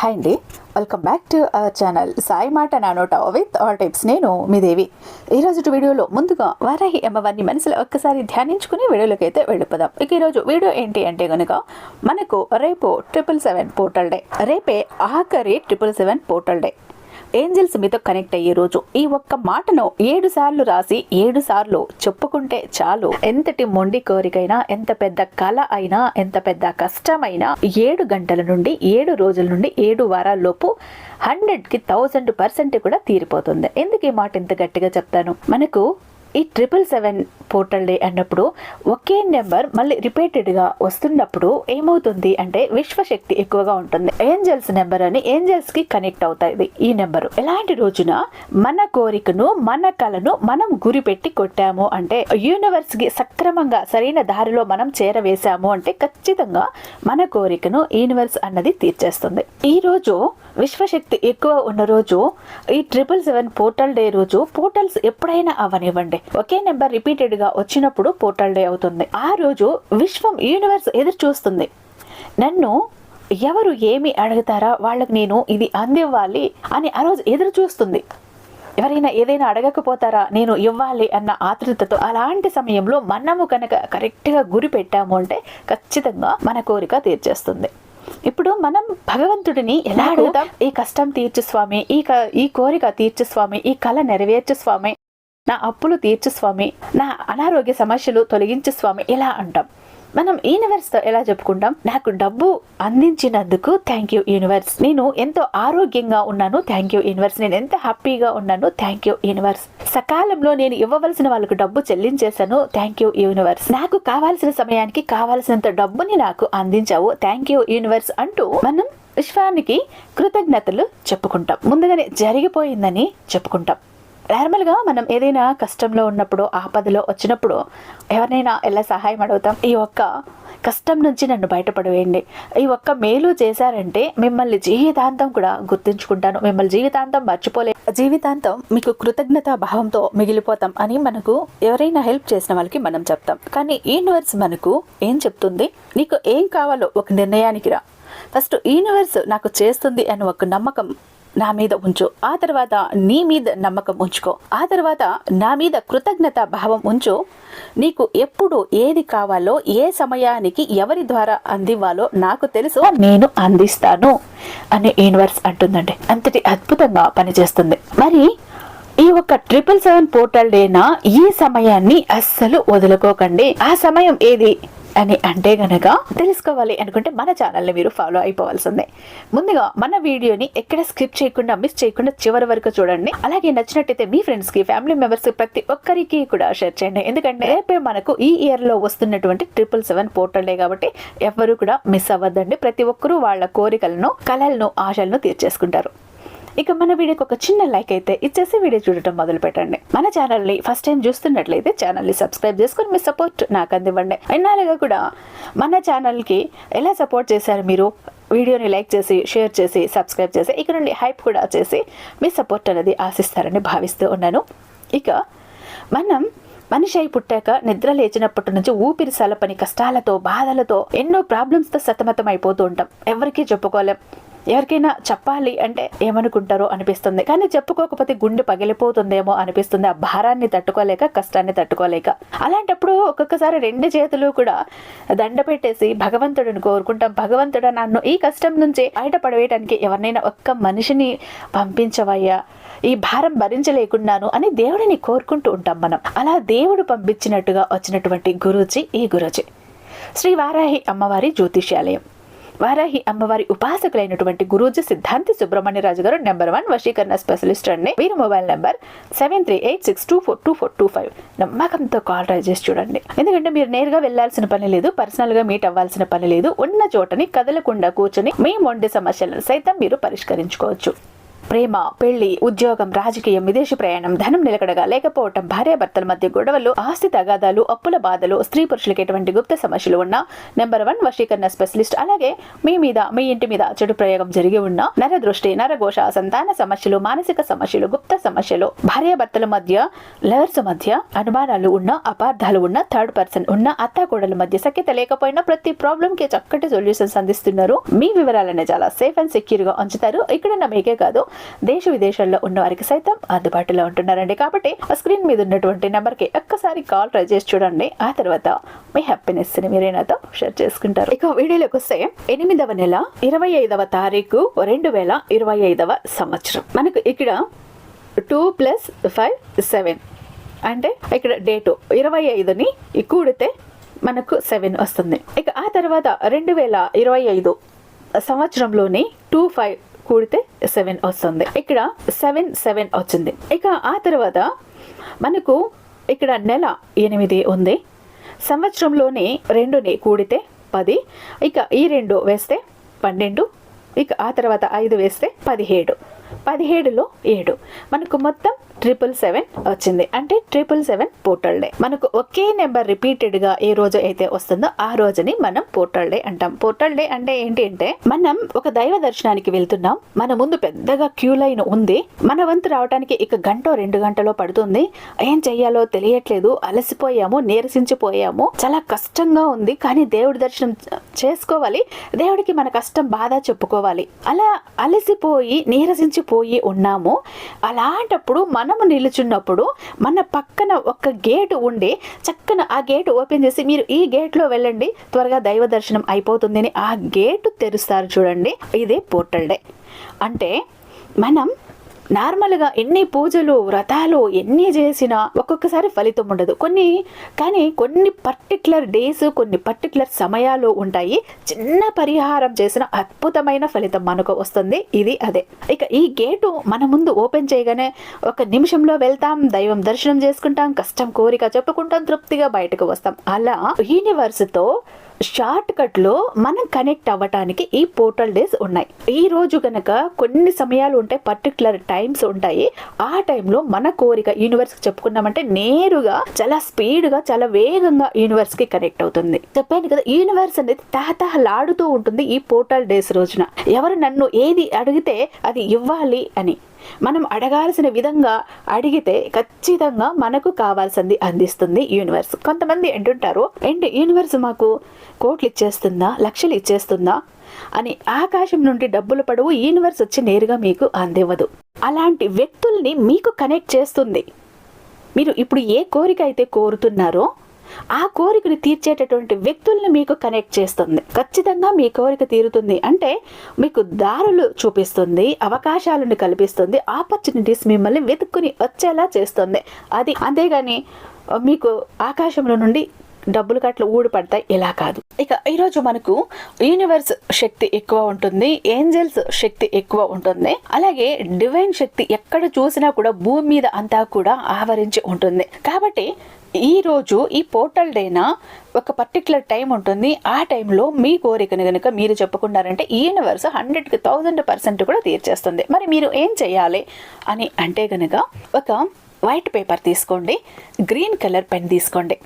Hi అండి welcome back to our channel Sai మాట నానోట విత్ ఆల్ టిప్స్ నేను మీ దేవి. ఈరోజు వీడియోలో ముందుగా వారాహి అమ్మవారిని మనసులో ఒక్కసారి ధ్యానించుకుని వీడియోలోకి అయితే వెళ్ళిపోదాం. ఇక ఈరోజు వీడియో ఏంటి అంటే కనుక మనకు రేపు ట్రిపుల్ సెవెన్ పోర్టల్ డే రేపే ఆఖరి triple seven portal day angels మీతో కనెక్ట్ అయ్యే రోజు. ఈ ఒక్క మాటను ఏడు సార్లు రాసి ఏడు సార్లు చెప్పుకుంటే చాలు. ఎంతటి మొండి కోరికైనా ఎంత పెద్ద కళ అయినా ఎంత పెద్ద కష్టమైనా ఏడు గంటల నుండి ఏడు రోజుల నుండి ఏడు వారాల్లోపు హండ్రెడ్కి థౌజండ్ పర్సెంట్ కూడా తీరిపోతుంది. ఎందుకు ఈ మాట ఇంత గట్టిగా చెప్తాను? మనకు ఈ ట్రిపుల్ సెవెన్ పోర్టల్ డే అన్నప్పుడు ఒకే నెంబర్ మళ్ళీ రిపీటెడ్గా వస్తున్నప్పుడు ఏమవుతుంది అంటే విశ్వశక్తి ఎక్కువగా ఉంటుంది. ఏంజల్స్ నెంబర్ అని ఏంజల్స్కి కనెక్ట్ అవుతాయి. ఈ నెంబరు ఎలాంటి రోజున మన కోరికను మన కళను మనం గురిపెట్టి కొట్టాము అంటే యూనివర్స్కి సక్రమంగా సరైన దారిలో మనం చేరవేశాము అంటే ఖచ్చితంగా మన కోరికను యూనివర్స్ అన్నది తీర్చేస్తుంది. ఈ రోజు విశ్వశక్తి ఎక్కువ ఉన్న రోజు ఈ ట్రిపుల్ సెవెన్ పోర్టల్ డే రోజు పోర్టల్స్ ఎప్పుడైనా అవనివ్వండి. ఒకే నెంబర్ రిపీటెడ్గా వచ్చినప్పుడు పోర్టల్ డే అవుతుంది. ఆ రోజు విశ్వం యూనివర్స్ ఎదురు చూస్తుంది. నన్ను ఎవరు ఏమి అడుగుతారా? వాళ్ళకి నేను ఇది అందివ్వాలి అని ఆ రోజు ఎదురు చూస్తుంది. ఎవరైనా ఏదైనా అడగకపోతారా? నేను ఇవ్వాలి అన్న ఆతృతతో అలాంటి సమయంలో మనము కనుక కరెక్ట్గా గురి పెట్టాము అంటే ఖచ్చితంగా మన కోరిక తీర్చేస్తుంది. ఇప్పుడు మనం భగవంతుడిని ఎలా అడుగుతాం? ఈ కష్టం తీర్చు స్వామి ఈ ఈ కోరిక తీర్చు స్వామి ఈ కళ నెరవేర్చు స్వామి నా అప్పులు తీర్చు స్వామి నా అనారోగ్య సమస్యలు తొలగించు స్వామి ఇలా అంటాం. మనం యూనివర్స్తో ఎలా చెప్పుకుంటాం? నాకు డబ్బు అందించినందుకు థ్యాంక్ యూ యూనివర్స్ నేను ఎంతో ఆరోగ్యంగా ఉన్నాను థ్యాంక్ యూ యూనివర్స్ నేను ఎంత హ్యాపీగా ఉన్నాను థ్యాంక్ యూ యూనివర్స్ సకాలంలో నేను ఇవ్వవలసిన వాళ్ళకు డబ్బు చెల్లించేశాను థ్యాంక్ యూ యూనివర్స్ నాకు కావాల్సిన సమయానికి కావాల్సినంత డబ్బుని నాకు అందించావు థ్యాంక్ యూ యూనివర్స్ అంటూ మనం విశ్వానికి కృతజ్ఞతలు చెప్పుకుంటాం. ముందుగానే జరిగిపోయిందని చెప్పుకుంటాం. నార్మల్గా మనం ఏదైనా కష్టంలో ఉన్నప్పుడు ఆపదలో వచ్చినప్పుడు ఎవరినైనా ఎలా సహాయం అడుగుతాం? ఈ ఒక్క కష్టం నుంచి నన్ను బయటపడవేయండి. ఈ ఒక్క మేలు చేశారంటే మిమ్మల్ని జీవితాంతం కూడా గుర్తుంచుకుంటాను. మిమ్మల్ని జీవితాంతం మర్చిపోలే జీవితాంతం మీకు కృతజ్ఞత భావంతో మిగిలిపోతాం అని మనకు ఎవరైనా హెల్ప్ చేసిన వాళ్ళకి మనం చెప్తాం. కానీ యూనివర్స్ మనకు ఏం చెప్తుంది? నీకు ఏం కావాలో ఒక నిర్ణయానికి రా. ఫస్ట్ యూనివర్స్ నాకు చేస్తుంది అని ఒక నమ్మకం నా మీద ఉంచు. ఆ తర్వాత నీ మీద నమ్మకం ఉంచుకో. ఆ తర్వాత నా మీద కృతజ్ఞత భావం ఉంచు. నీకు ఎప్పుడు ఏది కావాలో ఏ సమయానికి ఎవరి ద్వారా అందివ్వాలో నాకు తెలుసు. నేను అందిస్తాను అని యూనివర్స్ అంటుందండి. అంతటి అద్భుతంగా పనిచేస్తుంది. మరి ఈ ఒక ట్రిపుల్ సెవెన్ పోర్టల్ డేనా ఈ సమయాన్ని అస్సలు వదులుకోకండి. ఆ సమయం ఏది? అని అంటే గనక తెలుసుకోవాలి అనుకుంటే మన ఛానల్ని మీరు ఫాలో అయిపోవాల్సిందే. ముందుగా మన వీడియోని ఎక్కడ స్కిప్ చేయకుండా మిస్ చేయకుండా చివరి వరకు చూడండి. అలాగే నచ్చినట్టయితే మీ ఫ్రెండ్స్కి ఫ్యామిలీ మెంబర్స్ ప్రతి ఒక్కరికి కూడా షేర్ చేయండి. ఎందుకంటే రేపే మనకు ఈ ఇయర్లో వస్తున్నటువంటి ట్రిపుల్ సెవెన్ పోర్టల్ కాబట్టి ఎవరు కూడా మిస్ అవ్వద్దండి. ప్రతి ఒక్కరూ వాళ్ళ కోరికలను కళలను ఆశలను తీర్చేసుకుంటారు. ఇక మన వీడియోకి ఒక చిన్న లైక్ అయితే ఇచ్చేసి వీడియో చూడటం మొదలు పెట్టండి మన ఛానల్ని ఫస్ట్ టైం చూస్తున్నట్లయితే ఛానల్ని సబ్స్క్రైబ్ చేసుకొని మీ సపోర్ట్ నాకు అందివ్వండి. ఇన్నాళ్ళుగా కూడా మన ఛానల్కి ఎలా సపోర్ట్ చేశారు మీరు? వీడియోని లైక్ చేసి షేర్ చేసి సబ్స్క్రైబ్ చేసి ఇక నుండి హైప్ కూడా చేసి మీ సపోర్ట్ అనేది ఆశిస్తారని భావిస్తూ ఉన్నాను. ఇక మనం మనిషి అయి పుట్టాక నిద్ర లేచినప్పటి నుంచి ఊపిరి సలపని కష్టాలతో బాధలతో ఎన్నో ప్రాబ్లమ్స్తో సతమతం అయిపోతూ ఉంటాం. ఎవరికీ చెప్పుకోలేం. ఎవరికైనా చెప్పాలి అంటే ఏమనుకుంటారో అనిపిస్తుంది. కానీ చెప్పుకోకపోతే గుండె పగిలిపోతుందేమో అనిపిస్తుంది. ఆ భారాన్ని తట్టుకోలేక కష్టాన్ని తట్టుకోలేక. అలాంటప్పుడు ఒక్కొక్కసారి రెండు చేతులు కూడా దండ పెట్టేసి భగవంతుడిని కోరుకుంటాం. భగవంతుడు నన్ను ఈ కష్టం నుంచి బయటపడవేయడానికి ఎవరినైనా ఒక్క మనిషిని పంపించవయ్యా. ఈ భారం భరించలేకున్నాను అని దేవుడిని కోరుకుంటూ ఉంటాం మనం. అలా దేవుడు పంపించినట్టుగా వచ్చినటువంటి గురూజీ ఈ గురూజీ. శ్రీ వారాహి అమ్మవారి జ్యోతిష్యాలయం. వారాహి అమ్మవారి ఉపాసకులైనటువంటి గురూజీ సిద్ధాంతి సుబ్రహ్మణ్యరాజు గారు నెంబర్ వన్ వశీకరణ స్పెషలిస్ట్ అండి. వీరి mobile number seven three eight six two four two four two five. నమ్మకంతో కాల్ ట్రై చేసి చూడండి. ఎందుకంటే మీరు నేరుగా వెళ్ళాల్సిన పని లేదు పర్సనల్గా మీట్ అవ్వాల్సిన పని లేదు. ఉన్న చోటని కదలకుండా కూర్చొని మీ మొండి సమస్యలను సైతం మీరు పరిష్కరించుకోవచ్చు. ప్రేమ పెళ్ళి ఉద్యోగం రాజకీయం విదేశీ ప్రయాణం ధనం నిలకడగా లేకపోవటం భార్యాభర్తల మధ్య గొడవలు ఆస్తి తగాదాలు అప్పుల బాధలు స్త్రీ పురుషులకు ఎటువంటి గుప్త సమస్యలు ఉన్నా నెంబర్ వన్ వశీకరణ స్పెషలిస్ట్. అలాగే మీ మీద మీ ఇంటి మీద చెడు ప్రయోగం జరిగి ఉన్న నరదృష్టి నరఘోష సంతాన సమస్యలు మానసిక సమస్యలు గుప్త సమస్యలు భార్యాభర్తల మధ్య లవర్స్ మధ్య అనుమానాలు ఉన్న అపార్థాలు ఉన్న థర్డ్ పర్సన్ ఉన్న అత్తాకోడల మధ్య సఖ్యత లేకపోయినా ప్రతి ప్రాబ్లం కి చక్కటి సొల్యూషన్స్ అందిస్తున్నారు మీ వివరాలనే చాలా సేఫ్ అండ్ సెక్యూర్గా ఉంచుతారు. ఇక్కడ ఉన్న మీకే కాదు దేశ విదేశాల్లో ఉన్న వారికి సైతం అందుబాటులో ఉంటున్నారండి. కాబట్టి ఆ స్క్రీన్ మీద ఉన్నటువంటి నెంబర్కి ఒక్కసారి కాల్ ట్రై చేసి చూడండి. ఆ తర్వాత మీ హ్యాపీనెస్ని మీరే నాతో షేర్ చేసుకుంటారు. ఇక వీడియోలోకి వస్తే ఎనిమిదవ నెల ఇరవై ఐదవ తారీఖు రెండు వేల ఇరవై ఐదవ సంవత్సరం. మనకు ఇక్కడ టూ ప్లస్ ఫైవ్ సెవెన్. అంటే ఇక్కడ డేటు ఇరవై ఐదుని కూడితే మనకు సెవెన్ వస్తుంది. ఇక ఆ తర్వాత రెండు వేల ఇరవై ఐదు సంవత్సరంలోని టూ ఫైవ్ కూడితే సెవెన్ వస్తుంది. ఇక్కడ సెవెన్ సెవెన్ వచ్చింది. ఇక ఆ తర్వాత మనకు ఇక్కడ నెల ఎనిమిది ఉంది. సంవత్సరంలోని రెండుని కూడితే పది. ఇక ఈ రెండు వేస్తే పన్నెండు. ఇక ఆ తర్వాత ఐదు వేస్తే పదిహేడు. పదిహేడులో ఏడు. మనకు మొత్తం ట్రిపుల్ సెవెన్ వచ్చింది. అంటే ట్రిపుల్ సెవెన్ పోర్టల్ డే. మనకు ఒకే నెంబర్ రిపీటెడ్గా ఏ రోజు అయితే వస్తుందో ఆ రోజుని మనం పోర్టల్ డే అంటాం. పోర్టల్ డే అంటే ఏంటి అంటే మనం ఒక దైవ దర్శనానికి వెళ్తున్నాం. మన ముందు పెద్దగా క్యూ లైన్ ఉంది. మన వంతు రావడానికి ఇక గంట రెండు గంటలో పడుతుంది. ఏం చెయ్యాలో తెలియట్లేదు. అలసిపోయాము నీరసించిపోయాము. చాలా కష్టంగా ఉంది. కానీ దేవుడి దర్శనం చేసుకోవాలి. దేవుడికి మన కష్టం బాధ చెప్పుకోవాలి. అలా అలసిపోయి నీరసించిపోయి ఉన్నాము. అలాంటప్పుడు మనము నిలుచున్నప్పుడు మన పక్కన ఒక గేటు ఉండి చక్కన ఆ గేటు ఓపెన్ చేసి మీరు ఈ గేట్లో వెళ్ళండి. త్వరగా దైవ దర్శనం అయిపోతుంది అని ఆ గేటు తెరుస్తారు చూడండి. ఇదే పోర్టల్ డే. అంటే మనం నార్మల్గా ఎన్ని పూజలు వ్రతాలు ఎన్ని చేసినా ఒక్కొక్కసారి ఫలితం ఉండదు. కొన్ని కానీ కొన్ని పర్టికులర్ డేస్ కొన్ని పర్టికులర్ సమయాలు ఉంటాయి. చిన్న పరిహారం చేసిన అద్భుతమైన ఫలితం మనకు వస్తుంది. ఇది అదే. ఇక ఈ గేటు మన ముందు ఓపెన్ చేయగానే ఒక నిమిషంలో వెళ్తాం దైవం దర్శనం చేసుకుంటాం కష్టం కోరిక చెప్పుకుంటాం తృప్తిగా బయటకు వస్తాం. అలా యూనివర్స్తో షార్ట్ కట్లో మనం కనెక్ట్ అవ్వటానికి ఈ పోర్టల్ డేస్ ఉన్నాయి. ఈ రోజు కనుక కొన్ని సమయాలు ఉంటాయి పర్టికులర్ టైమ్స్ ఉంటాయి. ఆ టైంలో మన కోరిక యూనివర్స్కి చెప్పుకున్నామంటే నేరుగా చాలా స్పీడ్గా చాలా వేగంగా యూనివర్స్కి కనెక్ట్ అవుతుంది. చెప్పాను కదా యూనివర్స్ అనేది తహతహలాడుతూ ఉంటుంది ఈ పోర్టల్ డేస్ రోజున. ఎవరు నన్ను ఏది అడిగితే అది ఇవ్వాలి అని. మనం అడగాల్సిన విధంగా అడిగితే ఖచ్చితంగా మనకు కావాల్సింది అందిస్తుంది యూనివర్స్ కొంతమంది అంటుంటారు అండ్ యూనివర్స్ మాకు కోట్లు ఇచ్చేస్తుందా లక్షలు ఇచ్చేస్తుందా? అని ఆకాశం నుండి డబ్బులు పడవు యూనివర్స్ వచ్చి నేరుగా మీకు అందివ్వదు. అలాంటి వ్యక్తుల్ని మీకు కనెక్ట్ చేస్తుంది. మీరు ఇప్పుడు ఏ కోరిక అయితే కోరుతున్నారో ఆ కోరికను తీర్చేటటువంటి వ్యక్తుల్ని మీకు కనెక్ట్ చేస్తుంది. ఖచ్చితంగా మీ కోరిక తీరుతుంది. అంటే మీకు దారులు చూపిస్తుంది అవకాశాలను కల్పిస్తుంది ఆపర్చునిటీస్ మిమ్మల్ని వెతుక్కుని వచ్చేలా చేస్తుంది. అది అంతేగాని మీకు ఆకాశంలో నుండి డబ్బులు కట్లు ఊడిపడతాయి. ఇలా కాదు. ఇక ఈరోజు మనకు యూనివర్స్ శక్తి ఎక్కువ ఉంటుంది ఏంజల్స్ శక్తి ఎక్కువ ఉంటుంది. అలాగే డివైన్ శక్తి ఎక్కడ చూసినా కూడా భూమి మీద అంతా కూడా ఆవరించి ఉంటుంది. కాబట్టి ఈరోజు ఈ పోర్టల్ డేనా ఒక పర్టికులర్ టైం ఉంటుంది. ఆ టైంలో మీ కోరికను కనుక మీరు చెప్పుకున్నారంటే ఈ యూనివర్స్ హండ్రెడ్కి థౌజండ్ పర్సెంట్ కూడా తీర్చేస్తుంది. మరి మీరు ఏం చేయాలి అని అంటే కనుక ఒక వైట్ పేపర్ తీసుకోండి. గ్రీన్ కలర్ పెన్ తీసుకోండి.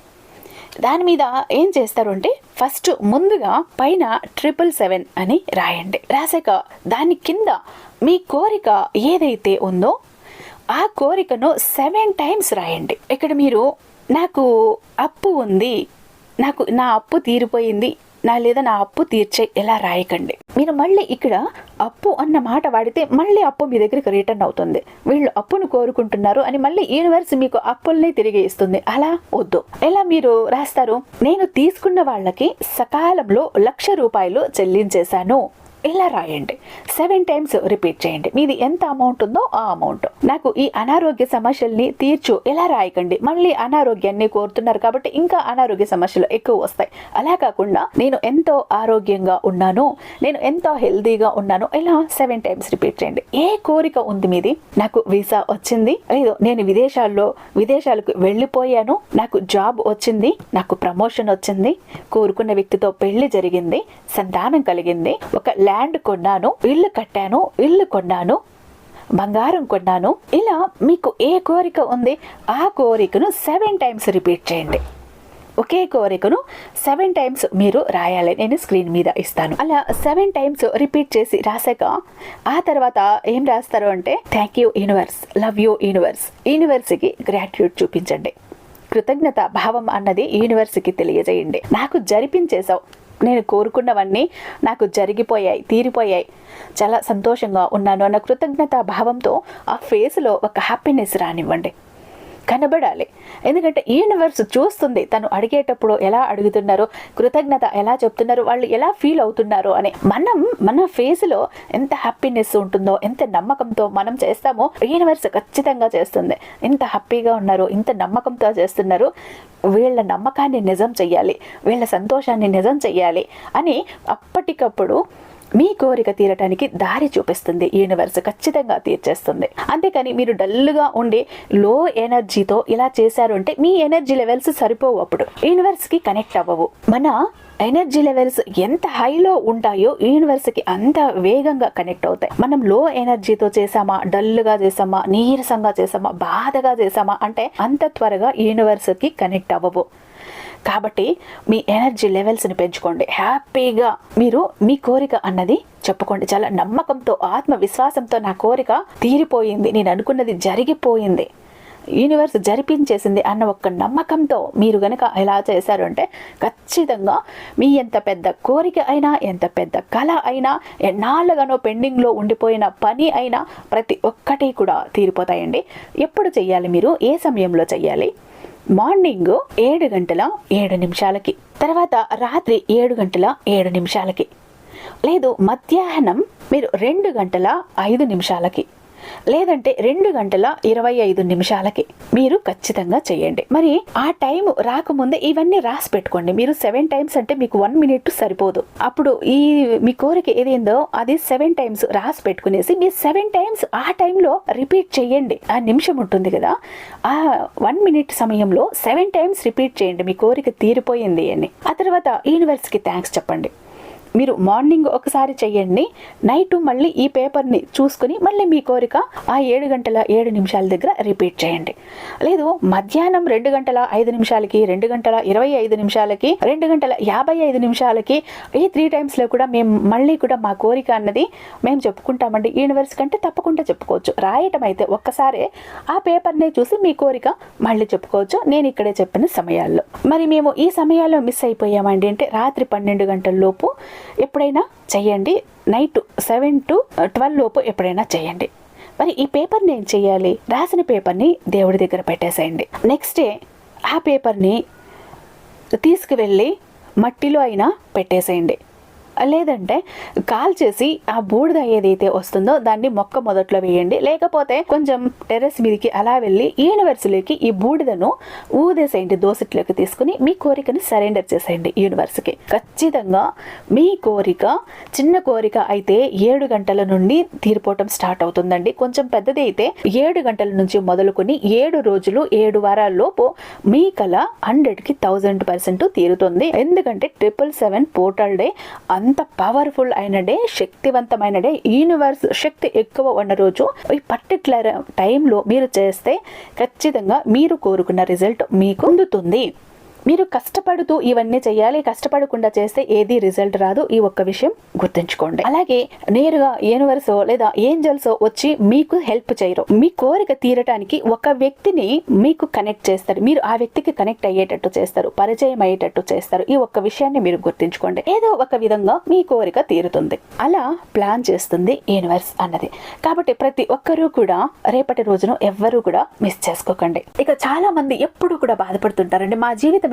దాని మీద ఏం చేస్తారు అంటే ఫస్ట్ ముందుగా పైన ట్రిపుల్ సెవెన్ అని రాయండి. రాసాక దాని కింద మీ కోరిక ఏదైతే ఉందో ఆ కోరికను సెవెన్ టైమ్స్ రాయండి. ఇక్కడ మీరు నాకు అప్పు ఉంది. నాకు నా అప్పు తీరిపోయింది. నా లేదా నా అప్పు తీర్చే ఎలా రాయకండి. మీరు మళ్ళీ ఇక్కడ అప్పు అన్న మాట వాడితే మళ్ళీ అప్పు మీ దగ్గరికి రిటర్న్ అవుతుంది. వీళ్ళు అప్పును కోరుకుంటున్నారు అని మళ్ళీ యూనివర్స్ మీకు అప్పుల్ని తిరిగి ఇస్తుంది. అలా వద్దు. ఎలా మీరు రాస్తారు? నేను తీసుకున్న వాళ్ళకి సకాలంలో లక్ష రూపాయలు చెల్లించేశాను. ఇలా రాయండి. సెవెన్ టైమ్స్ రిపీట్ చేయండి. మీది ఎంత అమౌంట్ ఉందో ఆ అమౌంట్ నాకు ఈ అనారోగ్య సమస్యల్ని తీర్చు ఎలా రాయకండి. మళ్ళీ అనారోగ్యాన్ని కోరుతున్నారు కాబట్టి ఇంకా అనారోగ్య సమస్యలు ఎక్కువ వస్తాయి. అలా కాకుండా నేను ఎంతో ఆరోగ్యంగా ఉన్నాను నేను ఎంతో హెల్దీగా ఉన్నాను ఇలా సెవెన్ టైమ్స్ రిపీట్ చేయండి. ఏ కోరిక ఉంది మీది? నాకు వీసా వచ్చింది లేదు నేను విదేశాల్లో విదేశాలకు వెళ్ళిపోయాను నాకు జాబ్ వచ్చింది నాకు ప్రమోషన్ వచ్చింది కోరుకున్న వ్యక్తితో పెళ్ళి జరిగింది సంతానం కలిగింది ఒక ల్యాండ్ కొన్నాను ఇల్లు కట్టాను ఇల్లు కొన్నాను బంగారం కొన్నాను. ఇలా మీకు ఏ కోరిక ఉంది ఆ కోరికను సెవెన్ టైమ్స్ రిపీట్ చేయండి. ఒకే కోరికను సెవెన్ టైమ్స్ మీరు రాయాలి నేను స్క్రీన్ మీద ఇస్తాను. అలా సెవెన్ టైమ్స్ రిపీట్ చేసి రాసాక ఆ తర్వాత ఏం రాస్తారు అంటే thank you universe love you universe యూనివర్స్కి gratitude చూపించండి. కృతజ్ఞత భావం అన్నది యూనివర్స్కి తెలియజేయండి. నాకు జరిపించేశావు. నేను కోరుకున్నవన్నీ నాకు జరిగిపోయాయి తీరిపోయాయి. చాలా సంతోషంగా ఉన్నాను. అన్న కృతజ్ఞత భావంతో ఆ ఫేస్లో ఒక హ్యాపీనెస్ రానివ్వండి. కనబడాలి. ఎందుకంటే యూనివర్స్ చూస్తుంది తను అడిగేటప్పుడు ఎలా అడుగుతున్నారో కృతజ్ఞత ఎలా చెప్తున్నారు వాళ్ళు ఎలా ఫీల్ అవుతున్నారు అని. మనం మన ఫేస్లో ఎంత హ్యాపీనెస్ ఉంటుందో ఎంత నమ్మకంతో మనం చేస్తామో యూనివర్స్ ఖచ్చితంగా చేస్తుంది. ఎంత హ్యాపీగా ఉన్నారు ఇంత నమ్మకంతో చేస్తున్నారు వీళ్ళ నమ్మకాన్ని నిజం చెయ్యాలి వీళ్ళ సంతోషాన్ని నిజం చెయ్యాలి అని అప్పటికప్పుడు మీ కోరిక తీరటానికి దారి చూపిస్తుంది. యూనివర్స్ ఖచ్చితంగా తీర్చేస్తుంది. అంతేకాని మీరు డల్గా ఉండే లో ఎనర్జీతో ఇలా చేశారు అంటే మీ ఎనర్జీ లెవెల్స్ సరిపోవు అప్పుడు. యూనివర్స్కి కనెక్ట్ అవ్వవు. మన ఎనర్జీ లెవెల్స్ ఎంత హైలో ఉంటాయో యూనివర్స్కి అంత వేగంగా కనెక్ట్ అవుతాయి. మనం లో ఎనర్జీతో చేసామా డల్గా చేసామా నీరసంగా చేసామా బాధగా చేసామా అంటే అంత త్వరగా యూనివర్స్కి కనెక్ట్ అవ్వవు. కాబట్టి మీ ఎనర్జీ లెవెల్స్ని పెంచుకోండి. హ్యాపీగా మీరు మీ కోరిక అన్నది చెప్పుకోండి. చాలా నమ్మకంతో ఆత్మవిశ్వాసంతో నా కోరిక తీరిపోయింది. నేను అనుకున్నది జరిగిపోయింది. యూనివర్స్ జరిపించేసింది అన్న ఒక్క నమ్మకంతో మీరు గనక ఎలా చేశారు అంటే ఖచ్చితంగా మీ ఎంత పెద్ద కోరిక అయినా ఎంత పెద్ద కళ అయినా ఎన్నాళ్ళగానో పెండింగ్లో ఉండిపోయిన పని అయినా ప్రతి ఒక్కటి కూడా తీరిపోతాయండి. ఎప్పుడు చెయ్యాలి మీరు? ఏ సమయంలో చెయ్యాలి? మార్నింగ్ ఏడు గంటల ఏడు నిమిషాలకి తర్వాత రాత్రి ఏడు గంటల ఏడు నిమిషాలకి లేదు మధ్యాహ్నం మీరు రెండు గంటల ఐదు నిమిషాలకి. లేదంటే రెండు గంటల ఇరవై ఐదు నిమిషాలకి మీరు ఖచ్చితంగా చేయండి. మరి ఆ టైం రాకముందే ఇవన్నీ రాసి పెట్టుకోండి. మీరు సెవెన్ టైమ్స్ అంటే మీకు వన్ మినిట్ సరిపోదు. అప్పుడు ఈ మీ కోరిక ఏదేందో అది సెవెన్ టైమ్స్ రాసి పెట్టుకునేసి మీ సెవెన్ టైమ్స్ ఆ టైంలో రిపీట్ చేయండి. ఆ నిమిషం ఉంటుంది కదా ఆ వన్ మినిట్ సమయంలో సెవెన్ టైమ్స్ రిపీట్ చేయండి. మీ కోరిక తీరిపోయింది అని. ఆ తర్వాత యూనివర్స్కి థ్యాంక్స్ చెప్పండి. మీరు మార్నింగ్ ఒకసారి చేయండి నైట్ మళ్ళీ ఈ పేపర్ని చూసుకుని మళ్ళీ మీ కోరిక ఆ ఏడు గంటల ఏడు నిమిషాల దగ్గర రిపీట్ చేయండి. లేదు మధ్యాహ్నం రెండు గంటల ఐదు నిమిషాలకి రెండు గంటల ఇరవై ఐదు నిమిషాలకి రెండు గంటల యాభై ఐదు నిమిషాలకి ఈ త్రీ టైమ్స్లో కూడా మేము మళ్ళీ కూడా మా కోరిక అన్నది మేము చెప్పుకుంటామండి. యూనివర్స్ కంటే తప్పకుండా చెప్పుకోవచ్చు. రాయటం అయితే ఒక్కసారే ఆ పేపర్నే చూసి మీ కోరిక మళ్ళీ చెప్పుకోవచ్చు. నేను ఇక్కడే చెప్పిన సమయాల్లో. మరి మేము ఈ సమయాల్లో మిస్ అయిపోయామండి అంటే రాత్రి పన్నెండు గంటల లోపు ఎప్పుడైనా చేయండి. నైట్ సెవెన్ టు ట్వెల్వ్ లోపు ఎప్పుడైనా చేయండి. మరి ఈ పేపర్ని ఏం చేయాలి? రాసిన పేపర్ని దేవుడి దగ్గర పెట్టేసేయండి. నెక్స్ట్ డే ఆ పేపర్ని తీసుకువెళ్ళి మట్టిలో అయినా పెట్టేసేయండి. లేదంటే కాల్ చేసి ఆ బూడిద ఏదైతే వస్తుందో దాన్ని మొక్క మొదట్లో వేయండి. లేకపోతే కొంచెం టెర్రస్ మీదకి అలా వెళ్ళి యూనివర్స్లోకి ఈ బూడిదను ఊదేసేయండి. దోసట్లోకి తీసుకుని మీ కోరికని సరెండర్ చేసేయండి యూనివర్స్కి. ఖచ్చితంగా మీ కోరిక చిన్న కోరిక అయితే ఏడు గంటల నుండి తీరిపోవటం స్టార్ట్ అవుతుందండి. కొంచెం పెద్దది అయితే ఏడు గంటల నుంచి మొదలుకొని ఏడు రోజులు ఏడు వారాల్లోపు మీ కళ హండ్రెడ్కి థౌజండ్ పర్సెంట్ తీరుతుంది. ఎందుకంటే ట్రిపుల్ సెవెన్ పోర్టల్ డే అంత పవర్ఫుల్ అయిన డే శక్తివంతమైన డే యూనివర్స్ శక్తి ఎక్కువ ఉన్న రోజు. ఈ పర్టికులర్ టైంలో మీరు చేస్తే ఖచ్చితంగా మీరు కోరుకున్న రిజల్ట్ మీకు అందుతుంది. మీరు కష్టపడుతూ ఇవన్నీ చేయాలి కష్టపడకుండా చేస్తే ఏది రిజల్ట్ రాదు ఈ ఒక్క విషయం గుర్తుంచుకోండి. అలాగే నేరుగా యూనివర్స్ లేదా ఏంజల్స్ వచ్చి మీకు హెల్ప్ చేయరు. మీ కోరిక తీరటానికి ఒక వ్యక్తిని మీకు కనెక్ట్ చేస్తారు. మీరు ఆ వ్యక్తికి కనెక్ట్ అయ్యేటట్టు చేస్తారు పరిచయం అయ్యేటట్టు చేస్తారు. ఈ ఒక్క విషయాన్ని మీరు గుర్తుంచుకోండి. ఏదో ఒక విధంగా మీ కోరిక తీరుతుంది. అలా ప్లాన్ చేస్తుంది యూనివర్స్ అన్నది. కాబట్టి ప్రతి ఒక్కరూ కూడా రేపటి రోజును ఎవ్వరూ కూడా మిస్ చేసుకోకండి. ఇక చాలా మంది ఎప్పుడు కూడా బాధపడుతుంటారండి. మా జీవితం